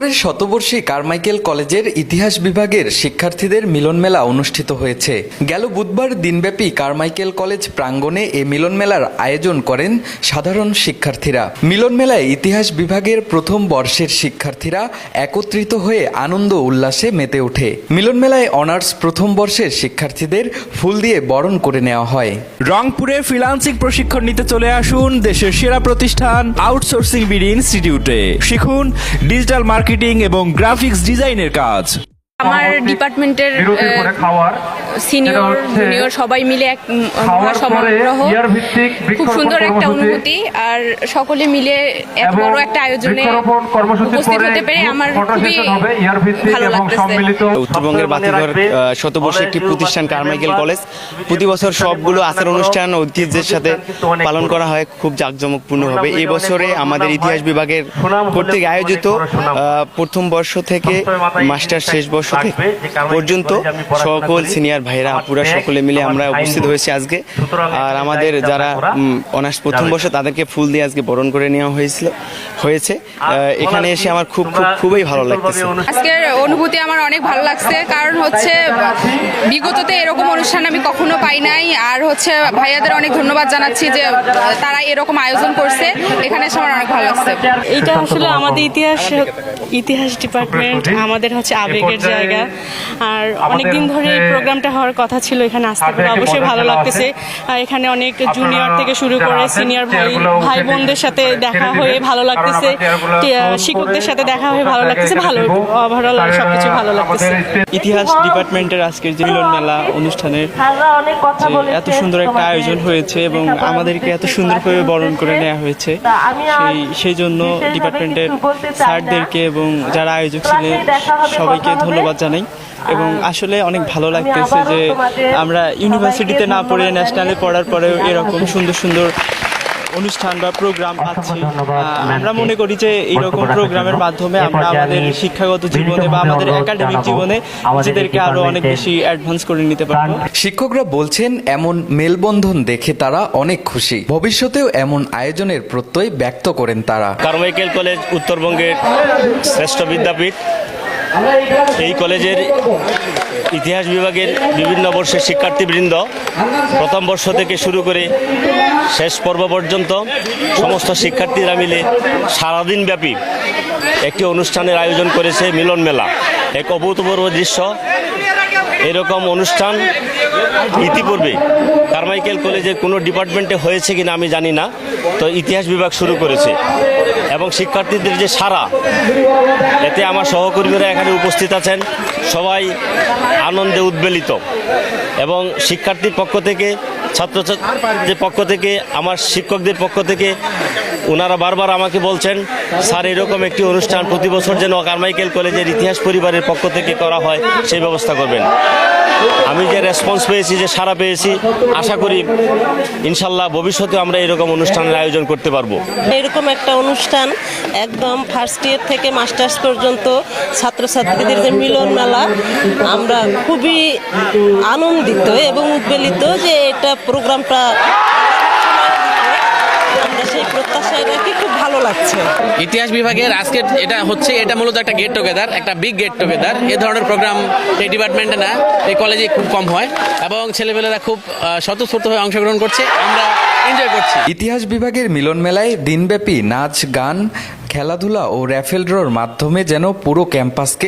শহরের শতবর্ষী কারমাইকেল কলেজের ইতিহাস বিভাগের শিক্ষার্থীদের মিলন মেলা অনুষ্ঠিত হয়েছে। গেল বুধবার দিনব্যাপী কারমাইকেল কলেজ প্রাঙ্গণে এ মিলন মেলার আয়োজন করেন সাধারণ শিক্ষার্থীরা। মিলন মেলায় ইতিহাস বিভাগের প্রথম বর্ষের শিক্ষার্থীরা একত্রিত হয়ে আনন্দ উল্লাসে মেতে ওঠে। মিলন মেলায় অনার্স প্রথম বর্ষের শিক্ষার্থীদের ফুল দিয়ে বরণ করে নেওয়া হয়। রংপুরে ফ্রিলান্সিং প্রশিক্ষণ নিতে চলে আসুন দেশের সেরা প্রতিষ্ঠান আউটসোর্সিং বিডি ইনস্টিটিউটে। শিখুন ডিজিটাল মার্কেটিং এবং গ্রাফিক্স ডিজাইনের কাজ। আমার ডিপার্টমেন্টের বিরতির পরে খাওয়ার সিনিয়র জুনিয়র সবাই মিলে এক মহাসমারোহ খুব সুন্দর একটা অনুভূতি আর সকলে মিলে এত বড় একটা আয়োজনে উপস্থিত হতে পেরে আমার খুবই সেশন হবে ইয়ার ভিত্তিক ভালো লাগতেছে। উত্তরবঙ্গের বাতিঘর শতবর্ষী একটি প্রতিষ্ঠান কারমাইকেল কলেজ প্রতি বছর সবগুলো আচার অনুষ্ঠান ঐতিহ্যের সাথে পালন করা হয় খুব জাঁকজমকপূর্ণভাবে এই বছরে আমাদের ইতিহাস বিভাগের কর্তৃক আয়োজিত আহ, প্রথম বর্ষ থেকে মাস্টার শেষ বর্ষ থেকে পর্যন্ত সকল সিনিয়র ভাইরা আপুরা সকলে মিলে আমরা উপস্থিত হয়েছি আজকে। আর আমাদের যারা অনার্স প্রথম বর্ষে তাদেরকে ফুল দিয়ে আজকে বরণ করে নেওয়া হয়েছিল। হয়েছে। এখানে এসে আমার খুব খুব খুবই ভালো লাগতেছে। আজকের অনুভূতি আমার অনেক ভালো লাগছে। কারণ হচ্ছে বিগততে এরকম অনুষ্ঠান আমি কখনো পাই নাই। আর হচ্ছে ভাইয়াদের অনেক ধন্যবাদ জানাচ্ছি যে তারা এরকম আয়োজন করছে। এখানে এসে আমার অনেক ভালো লাগছে। এটা আসলে আমাদের ইতিহাস ইতিহাস ডিপার্টমেন্ট আমাদের হচ্ছে আবেগের জায়গা। আর অনেকদিন ধরে এই প্রোগ্রামটা হওয়ার কথা ছিল এখানে আসতে পেরে অবশ্যই ভালো লাগতেছে। এখানে অনেক জুনিয়র থেকে শুরু করে সিনিয়র ভাই ভাই বোনদের সাথে দেখা হয়ে ভালো লাগতেছে শিক্ষকদের সাথে দেখা হয়ে ভালো লাগতেছে ভালো ওভারঅল সবকিছু ভালো লাগতেছে। ইতিহাস ডিপার্টমেন্টের আজকের যে মিলন মেলা অনুষ্ঠানের যে এত সুন্দর একটা আয়োজন হয়েছে এবং আমাদেরকে এত সুন্দরভাবে বরণ করে নেওয়া হয়েছে। সেই সেই জন্য ডিপার্টমেন্টের স্যারদেরকে এবং যারা আয়োজক ছিলেন সবাইকে ধন্যবাদ জানাই। এবং আসলে অনেক ভালো লাগতেছে যে আমরা ইউনিভার্সিটিতে না পড়ে ন্যাশনালে পড়ার পরেও এরকম সুন্দর সুন্দর অনুষ্ঠান বা প্রোগ্রাম পাচ্ছি। আমরা মনে করি যে এইরকম প্রোগ্রামের মাধ্যমে আমরা আমাদের শিক্ষাগত জীবনে বা আমাদের একাডেমিক জীবনে নিজেদেরকে আরও অনেক বেশি অ্যাডভান্স করে নিতে পারব। শিক্ষকরা বলছেন এমন মেলবন্ধন দেখে তারা অনেক খুশি। ভবিষ্যতেও এমন আয়োজনের প্রত্যয় ব্যক্ত করেন তারা। কারমাইকেল কলেজ উত্তরবঙ্গের শ্রেষ্ঠ বিদ্যাপীঠ। এই কলেজের ইতিহাস বিভাগের বিভিন্ন বর্ষের শিক্ষার্থীবৃন্দ প্রথম বর্ষ থেকে শুরু করে শেষ পর্ব পর্যন্ত সমস্ত শিক্ষার্থীরা মিলে সারাদিন ব্যাপী একটি অনুষ্ঠানের আয়োজন করেছে মিলন মেলা। এক অভূতপূর্ব দৃশ্য। এরকম অনুষ্ঠান ইতিপূর্বে কারমাইকেল কলেজের কোনো ডিপার্টমেন্টে হয়েছে কিনা আমি জানি না, তো ইতিহাস বিভাগ শুরু করেছে। এবং শিক্ষার্থীদের যে সারা, এতে আমার সহকর্মীরা এখানে উপস্থিত আছেন। সবাই আনন্দে উদ্বেলিত। এবং শিক্ষার্থীর পক্ষ থেকে, ছাত্রছাত্রীদের পক্ষ থেকে, আমার শিক্ষকদের পক্ষ থেকে ওনারা বারবার আমাকে বলছেন, স্যার, এরকম একটি অনুষ্ঠান প্রতি বছর যেন কারমাইকেল কলেজের ইতিহাস পরিবারের পক্ষ থেকে করা হয়, সেই ব্যবস্থা করবেন। আমি যে রেসপন্স পেয়েছি, যে সারা পেয়েছি, আশা করি ইনশাল্লাহ ভবিষ্যতে আমরা এরকম অনুষ্ঠানের আয়োজন করতে পারব। এরকম একটা অনুষ্ঠান একদম ফার্স্ট ইয়ার থেকে মাস্টার্স পর্যন্ত ছাত্রছাত্রীদের যে মিলন মেলা, আমরা খুবই আনন্দিত এবং উদ্বেলিত যে এটা প্রোগ্রামটা আমরা সেই প্রত্যাশায় রাখি খুব ইতিহাস বিভাগের আজকে এটা হচ্ছে, এটা মূলত একটা গেট টুগেদার একটা বিগ গেট টুগেদার এ ধরনের প্রোগ্রাম এই ডিপার্টমেন্টে না, এই কলেজে খুব কম হয় এবং ছেলেপেলেরা খুব স্বতঃস্ফূর্তভাবে অংশগ্রহণ করছে, আমরা এনজয় করছি। ইতিহাস বিভাগের মিলন মেলায় দিনব্যাপী নাচ, গান, খেলাধুলা ও র্যাফেল ড্রর মাধ্যমে যেন পুরো ক্যাম্পাসকে